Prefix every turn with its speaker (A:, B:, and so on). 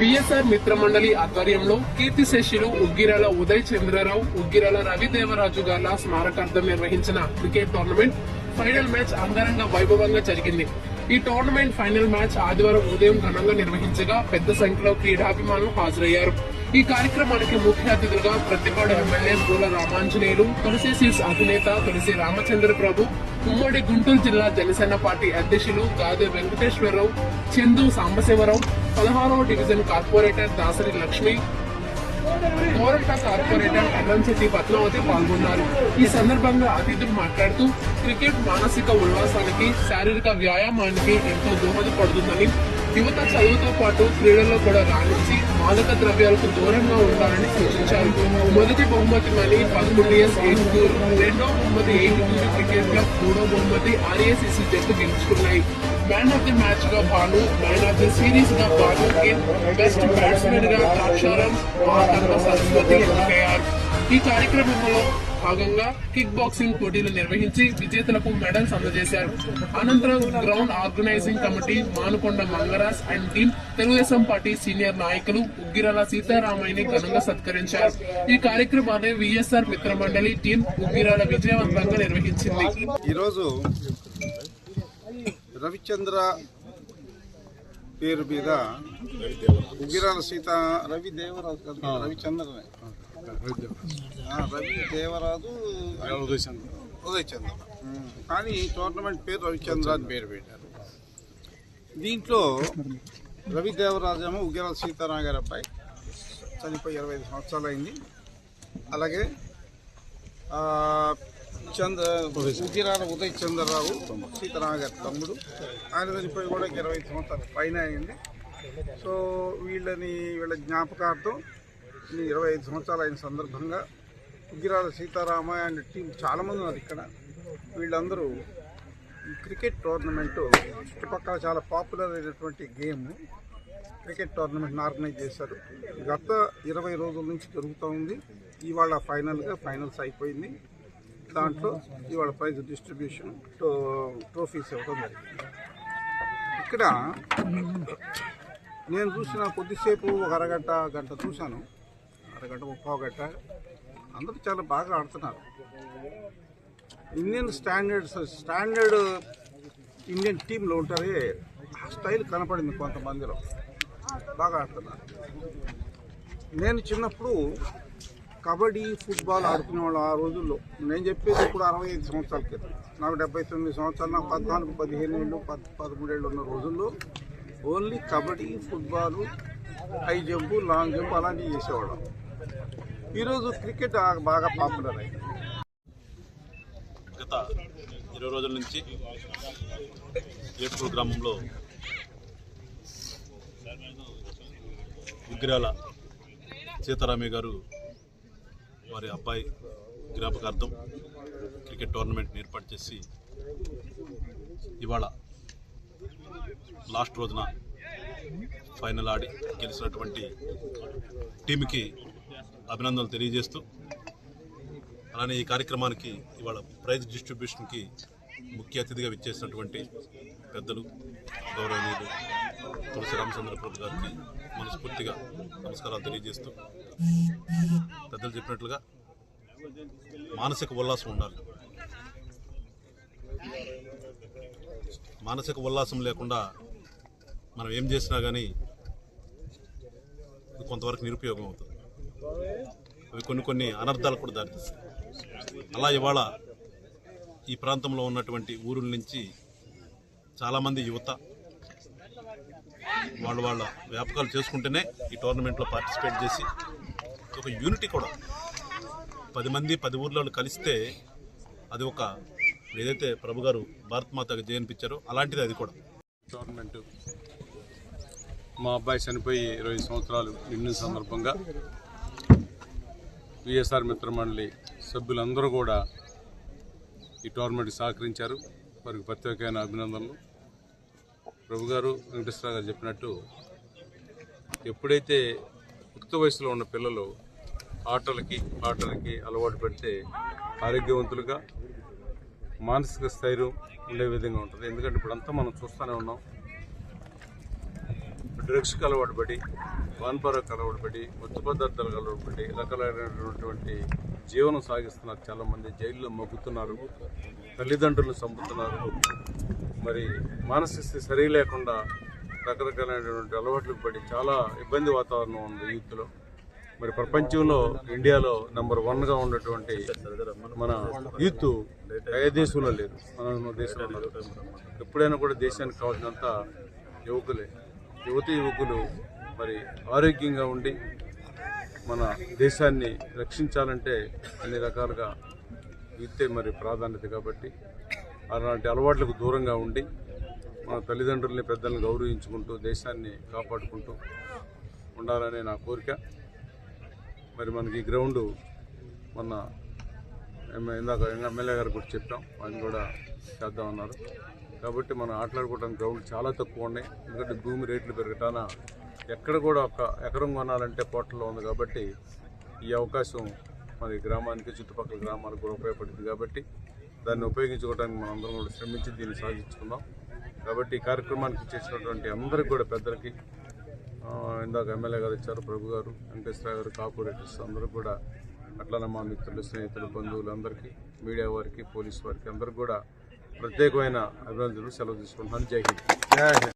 A: BSR మిత్రమండలి ఆధ్వర్యంలో కీర్తి శేషులు ఉగ్గిరాల ఉదయ్ చంద్రరావు ఉగ్గిరాల రవిదేవరాజు గార్ల స్మారకార్థం నిర్వహించిన cricket tournament final match అంగరంగ వైభవంగా జరిగింది. ఈ టోర్నమెంట్ ఫైనల్ మ్యాచ్ ఆదివారం ఉదయం ఘనంగా నిర్వహించగా పెద్ద సంఖ్యలో క్రీడాభిమానులు హాజరయ్యారు. ఈ కార్యక్రమానికి ముఖ్య అతిథులుగా ప్రతిపాడు ఎమ్మెల్యే పూల రామాంజనేయులు తులసి అధినేత తులసి రామచంద్ర ప్రభు ఉమ్మడి గుంటూరు జిల్లా జనసేన పార్టీ అధ్యక్షులు గాదే వెంకటేశ్వరరావు చందు సాంబశివరావు పదహారవ division corporator Dasari Lakshmi Goranta corporator Ellamsetty Padmavathi పాల్గొన్నారు. ఈ సందర్భంగా అతిథులు మాట్లాడుతూ క్రికెట్ మానసిక ఉల్లాసానికి శారీరక వ్యాయామానికి ఎంతో దోహదపడుతుందని యువత చదువుతో పాటు క్రీడల్లో కూడా రాణించి మాదక ద్రవ్యాలకు దూరంగా ఉండాలని సూచించారు. మొదటి బహుమతి మళ్ళీ పదకొండు ఇయర్స్ ఏడుగురు రెండో బహుమతి ఏడుగురు క్రికెట్ క్లబ్ మూడో బహుమతి ఆర్ఏసీసీ జట్టు గెలుచుకున్నాయి. మ్యాన్ ఆఫ్ ది మ్యాచ్గా భాను మ్యాన్ ఆఫ్ ది సిరీస్గా భాను బెస్ట్ బ్యాట్స్మెన్గా ద్రాక్షారం సరస్వతి ఎన్నికయ్యారు. ఈ కార్యక్రమంలో భాగంగా కిక్ బాక్సింగ్ పోటీలు నిర్వహించి విజేతలకు మెడల్స్ అందజేశారు. అనంతరం ground organising committee Manukonda Mangaraj and team Telugu Desam party senior నాయకులు ఉగ్గిరాల సీతారామయ్యని ఘనంగా సత్కరించారు. ఈ కార్యక్రమాన్ని విఎస్ఆర్ మిత్ర మండలి టీం ఉగ్గిరాల విజయవంతంగా నిర్వహించింది.
B: ఈరోజు రవిచంద్ర పేరు మీద ఉగిరాల సీత రవి దేవరాజు దేవరాజు ఉదయ్ చంద్ర ఉదయ్ చంద్ర ఉమ్. కానీ టోర్నమెంట్ పేరు రవిచంద్ర అని పేరు పెట్టారు. దీంట్లో రవి దేవరాజు ఏమో ఉగిరాల సీతారాం గారి అబ్బాయి. చనిపోయి ఇరవై ఐదు సంవత్సరాలు అయింది అలాగే చంద్ర ఉగిరాల ఉదయ్ చంద్రరావు సీతారామ గారి తమ్ముడు. ఆయన చనిపోయి కూడా ఇరవై ఐదు సంవత్సరాల పైన అయింది. సో వీళ్ళని వీళ్ళ జ్ఞాపకార్థం ఇరవై ఐదు సంవత్సరాలు అయిన సందర్భంగా ఉగిరాల సీతారామ అండ్ టీం చాలామంది ఉన్నారు ఇక్కడ. వీళ్ళందరూ ఈ క్రికెట్ టోర్నమెంటు చుట్టుపక్కల చాలా పాపులర్ అయినటువంటి గేమ్ క్రికెట్ టోర్నమెంట్ని ఆర్గనైజ్ చేశారు. గత ఇరవై రోజుల నుంచి జరుగుతూ ఉంది. ఇవాళ ఫైనల్గా ఫైనల్స్ అయిపోయింది. దాంట్లో ఇవాళ ప్రైజ్ డిస్ట్రిబ్యూషన్ టో ట్రోఫీస్ ఇవ్వడం జరిగింది. ఇక్కడ నేను చూసిన కొద్దిసేపు ఒక అరగంట గంట చూశాను. అరగంట ముప్పో గంట అందరూ చాలా బాగా ఆడుతున్నారు. ఇండియన్ స్టాండర్డ్స్ స్టాండర్డ్ ఇండియన్ టీంలో ఉంటారే ఆ స్టైల్ కనపడింది కొంతమందిలో. బాగా ఆడుతున్నారు. నేను చిన్నప్పుడు కబడ్డీ ఫుట్బాల్ ఆడుకునే వాళ్ళు ఆ రోజుల్లో. నేను చెప్పేది ఇప్పుడు అరవై ఐదు సంవత్సరాల క్రితం. నాకు డెబ్బై తొమ్మిది సంవత్సరాలు నాకు పద్నాలుగు పదిహేను ఏళ్ళు పద్ పదమూడేళ్ళు ఉన్న రోజుల్లో only kabaddi football high jump long jump అలాంటివి చేసేవాళ్ళం. ఈరోజు క్రికెట్ బాగా పాపులర్ అయింది.
C: గత ఇరవై రోజుల నుంచి ఏట్పూర్ గ్రామంలో విగ్రహాల సీతారామయ్య గారు వారి అబ్బాయి జ్ఞాపకార్థం క్రికెట్ టోర్నమెంట్ని ఏర్పాటు చేసి ఇవాళ లాస్ట్ రోజున ఫైనల్ ఆడి గెలిచినటువంటి టీంకి అభినందనలు తెలియజేస్తూ అలానే ఈ కార్యక్రమానికి ఇవాళ ప్రైజ్ డిస్ట్రిబ్యూషన్కి ముఖ్య అతిథిగా విచ్చేసినటువంటి పెద్దలు గౌరవనీయులు తులసి రామచంద్రప్రభు గారికి మనస్ఫూర్తిగా నమస్కారాలు తెలియజేస్తూ పెద్దలు చెప్పినట్లుగా మానసిక ఉల్లాసం ఉండాలి. మానసిక ఉల్లాసం లేకుండా మనం ఏం చేసినా కానీ కొంతవరకు నిరుపయోగం అవుతుంది. అవి కొన్ని కొన్ని అనర్థాలు కూడా దారితీస్తాయి. అలా ఇవాళ ఈ ప్రాంతంలో ఉన్నటువంటి ఊరుల నుంచి చాలామంది యువత వాళ్ళు వాళ్ళ వ్యాపకాలు చేసుకుంటేనే ఈ టోర్నమెంట్లో పార్టిసిపేట్ చేసి ఒక యూనిటీ కూడా పది మంది పది ఊర్లలో కలిస్తే అది ఒక ఏదైతే ప్రభు గారు భారత్ మాతకు జయనిపించారో అలాంటిది అది కూడా.
D: టోర్నమెంటు మా అబ్బాయి చనిపోయి ఇరవై సంవత్సరాలు నిండిన సందర్భంగా విఎస్ఆర్ మిత్రమండలి సభ్యులందరూ కూడా ఈ టోర్నమెంట్ సహకరించారు. వారికి ప్రత్యేకమైన అభినందనలు. ప్రభు గారు వెంకటేశ్వర గారు చెప్పినట్టు ఎప్పుడైతే ఉక్త వయసులో ఉన్న పిల్లలు ఆటలకి పాటలకి అలవాటు పెడితే ఆరోగ్యవంతులుగా మానసిక స్థైర్యం ఉండే విధంగా ఉంటుంది. ఎందుకంటే ఇప్పుడంతా మనం చూస్తూనే ఉన్నాం. డ్రగ్స్కి అలవాటు పడి వాన్పరకు అలవాటు పడి మత్తు పదార్థాలకు అలవాటు పడి రకరకాలైనటువంటి జీవనం సాగిస్తున్నారు చాలామంది జైల్లో మగ్గుతున్నారు తల్లిదండ్రులను చంపుతున్నారు. మరి మానసిక స్థితి సరి లేకుండా రకరకాలైనటువంటి అలవాట్లకు పడి చాలా ఇబ్బంది వాతావరణం ఉంది యూత్లో. మరి ప్రపంచంలో ఇండియాలో నెంబర్ వన్గా ఉన్నటువంటి మన యూత్ ఏ దేశంలో లేదు మన దేశంలో ఎప్పుడైనా కూడా దేశానికి కావాల్సినంత యువకులే. యువతి యువకులు మరి ఆరోగ్యంగా ఉండి మన దేశాన్ని రక్షించాలంటే అన్ని రకాలుగా యూతే మరి ప్రాధాన్యత కాబట్టి అలాంటి అలవాట్లకు దూరంగా ఉండి మన తల్లిదండ్రుల్ని పెద్దల్ని గౌరవించుకుంటూ దేశాన్ని కాపాడుకుంటూ ఉండాలనే నా కోరిక. మరి మనకి ఈ గ్రౌండ్ మొన్న ఇందాక ఎమ్మెల్యే గారు కూడా చెప్పాం. ఆయన కూడా చేద్దామన్నారు. కాబట్టి మనం ఆటలాడుకోవడానికి గ్రౌండ్ చాలా తక్కువ ఉన్నాయి. ఎందుకంటే భూమి రేట్లు పెరగటాన ఎక్కడ కూడా ఒక ఎకరం కొనాలంటే పోటల్లో ఉంది కాబట్టి ఈ అవకాశం మరి గ్రామానికి చుట్టుపక్కల గ్రామాలకు కూడా ఉపయోగపడుతుంది కాబట్టి దాన్ని ఉపయోగించుకోవడానికి అందరం కూడా శ్రమించి దీన్ని సాధించుకున్నాం. కాబట్టి ఈ కార్యక్రమానికి చేసినటువంటి అందరికీ కూడా పెద్దలకి ఇందాక ఎమ్మెల్యే గారు ఇచ్చారు ప్రభు గారు వెంకటేశ్వర గారు కార్పొరేటర్స్ అందరూ కూడా అట్లనే మా మిత్రులు స్నేహితులు బంధువులు అందరికీ మీడియా వారికి పోలీస్ వారికి అందరికి కూడా ప్రత్యేకమైన అభినందనలు సెలవు తీసుకుంటున్నాను. జై హింద్.
B: జై హింద్.